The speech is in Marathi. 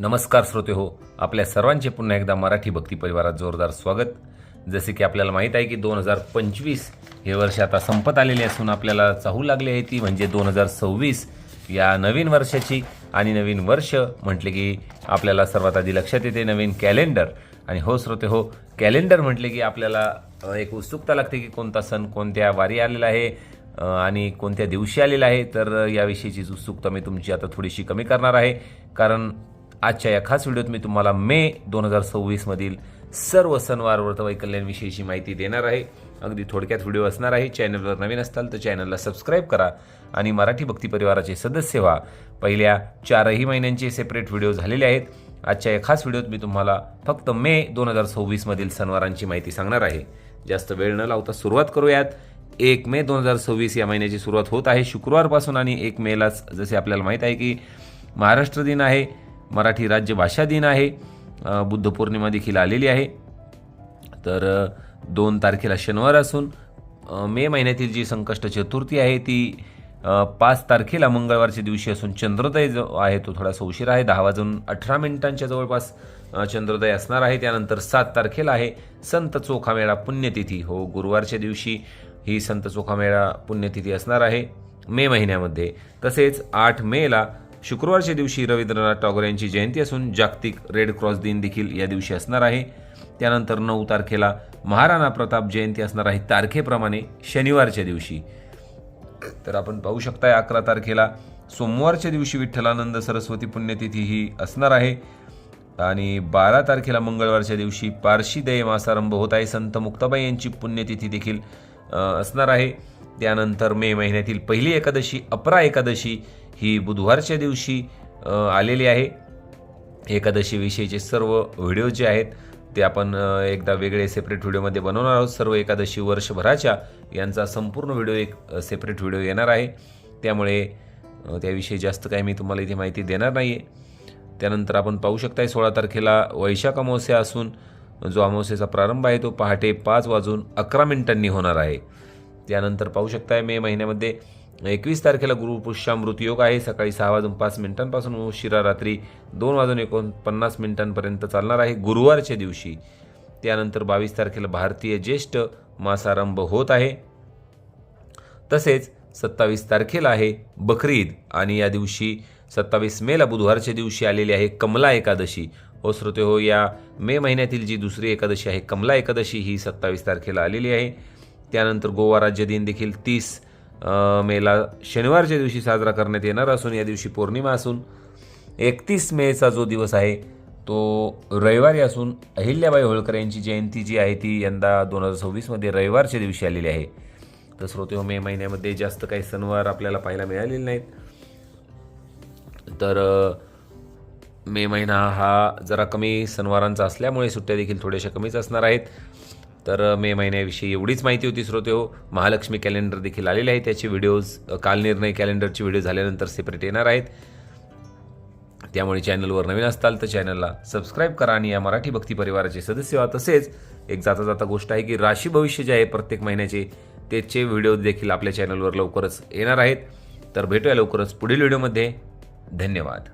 नमस्कार श्रोते हो आपल्या सर्वांचे पुन्हा एकदा मराठी भक्ती परिवारात जोरदार स्वागत. जसे की आपल्याला माहीत आहे की दोन हजार पंचवीस हे वर्ष आता संपत आलेले असून आपल्याला चाहू लागली आहे ती म्हणजे दोन हजार सव्वीस. या नवीन वर्षाची आणि नवीन वर्ष म्हटले की आपल्याला सर्वात आधी लक्षात येते नवीन कॅलेंडर. आणि हो श्रोते हो कॅलेंडर म्हटले की आपल्याला एक उत्सुकता लागते की कोणता सण कोणत्या वारी आलेला आहे आणि कोणत्या दिवशी आलेला आहे तर याविषयीची उत्सुकता मी तुमची आता थोडीशी कमी करणार आहे. कारण आजच्या या खास व्हिडिओत मी तुम्हाला मे दोन हजार सव्वीसमधील सर्व सणवार व्रतवैकल्यांविषयीची माहिती देणार आहे. अगदी थोडक्यात व्हिडिओ असणार आहे. चॅनलवर नवीन असताल तर चॅनलला सबस्क्राईब करा आणि मराठी भक्ती परिवाराचे सदस्य व्हा. पहिल्या चारही महिन्यांचे सेपरेट व्हिडिओ झालेले आहेत. आजच्या या खास व्हिडिओत मी तुम्हाला फक्त मे दोन हजार सव्वीसमधील सणवारांची माहिती सांगणार आहे. जास्त वेळ न लावता सुरुवात करूयात. एक मे दोन हजार सव्वीस या महिन्याची सुरुवात होत आहे शुक्रवारपासून आणि एक मेलाच जसे आपल्याला माहीत आहे की महाराष्ट्र दिन आहे. मराठी राज्य भाषा दिन आहे. बुद्ध पौर्णिमा देखील आलेली आहे. तर दोन तारखेला शनिवार असून मे महिन्यातील जी संकष्ट चतुर्थी आहे ती पाच तारखेला मंगळवारच्या दिवशी असून चंद्रोदय जो आहे तो थोडासा उशीर आहे. दहा वाजून अठरा मिनिटांच्या जवळपास चंद्रोदय असणार आहे. त्यानंतर सात तारखेला आहे संत चोखामेळा पुण्यतिथी. हो गुरुवारच्या दिवशी ही संत चोखामेळा पुण्यतिथी असणार आहे मे महिन्यामध्ये. तसेच आठ मेला शुक्रवारच्या दिवशी रवींद्रनाथ टागोर यांची जयंती असून जागतिक रेड क्रॉस दिन देखील या दिवशी असणार आहे. त्यानंतर नऊ तारखेला महाराणा प्रताप जयंती असणार आहे तारखेप्रमाणे शनिवारच्या दिवशी. तर आपण पाहू शकताय अकरा तारखेला सोमवारच्या दिवशी विठ्ठलानंद सरस्वती पुण्यतिथी ही असणार आहे. आणि बारा तारखेला मंगळवारच्या दिवशी पारशी दय मासारंभ होत आहे. संत मुक्ताबाई यांची पुण्यतिथी देखील असणार आहे. त्यानंतर मे महिन्यातील पहिली एकादशी अपरा एकादशी ही बुधवारच्या दिवशी आलेली आहे. एकादशीविषयीचे सर्व व्हिडिओ जे आहेत ते आपण एकदा वेगळे सेपरेट व्हिडिओमध्ये बनवणार आहोत. सर्व एकादशी वर्षभराच्या यांचा संपूर्ण व्हिडिओ एक सेपरेट व्हिडिओ येणार आहे. त्यामुळे त्याविषयी जास्त काही मी तुम्हाला इथे माहिती देणार नाही आहे त्यानंतर आपण पाहू शकताय सोळा तारखेला वैशाख अमावस्या असून जो अमावस्येचा प्रारंभ आहे तो पहाटे पाच वाजून अकरा मिनिटांनी होणार आहे. त्यानंतर पाहू शकताय मे महिन्यामध्ये एकवीस तारखेला गुरुपुष्यामृत योग आहे. सकाळी सहा वाजून पाच मिनिटांपासून उशिरा रात्री दोन वाजून एकोणपन्नास मिनिटांपर्यंत चालणार आहे. गुरुवारच्या दिवशी त्यानंतर बावीस तारखेला भारतीय ज्येष्ठ मासारंभ होत आहे. तसेच सत्तावीस तारखेला आहे बकरीद आणि या दिवशी सत्तावीस मेला बुधवारच्या दिवशी आलेली आहे कमला एकादशी. हो श्रोते हो या मे महिन्यातील जी दुसरी एकादशी आहे कमला एकादशी ही सत्तावीस तारखेला आलेली आहे. त्यानंतर गोवा राज्य दिन देखील तीस मेला शनिवारच्या दिवशी साजरा करण्यात येणार असून या दिवशी पौर्णिमा असून एकतीस मेचा जो दिवस आहे तो रविवारी असून अहिल्याबाई होळकर यांची जयंती जी आहे ती यंदा दोन हजार सव्वीसमध्ये रविवारच्या दिवशी आलेली आहे. तर श्रोते हो मे महिन्यामध्ये जास्त काही सणवार आपल्याला पाहायला मिळालेले नाहीत. तर मे महिना हा जरा कमी सणवारांचा असल्यामुळे सुट्ट्या देखील थोड्याशा कमीच असणार आहेत. तर मे महिन्याविषयी एवढीच माहिती होती श्रोते हो महालक्ष्मी कॅलेंडर देखील आलेले आहे त्याचे व्हिडिओज काल कालनिर्णय कॅलेंडरचे व्हिडिओ झाल्यानंतर सेपरेट येणार आहेत. त्यामुळे चॅनलवर नवीन असताल तर चॅनलला सबस्क्राईब करा आणि या मराठी भक्ती परिवाराचे सदस्य व्हा. तसेच एक जाता जाता गोष्ट आहे की राशी भविष्य जे आहे प्रत्येक महिन्याचे त्याचे व्हिडिओ देखील आपल्या चॅनलवर लवकरच येणार आहेत. तर भेटूया लवकरच पुढील व्हिडिओमध्ये धन्यवाद.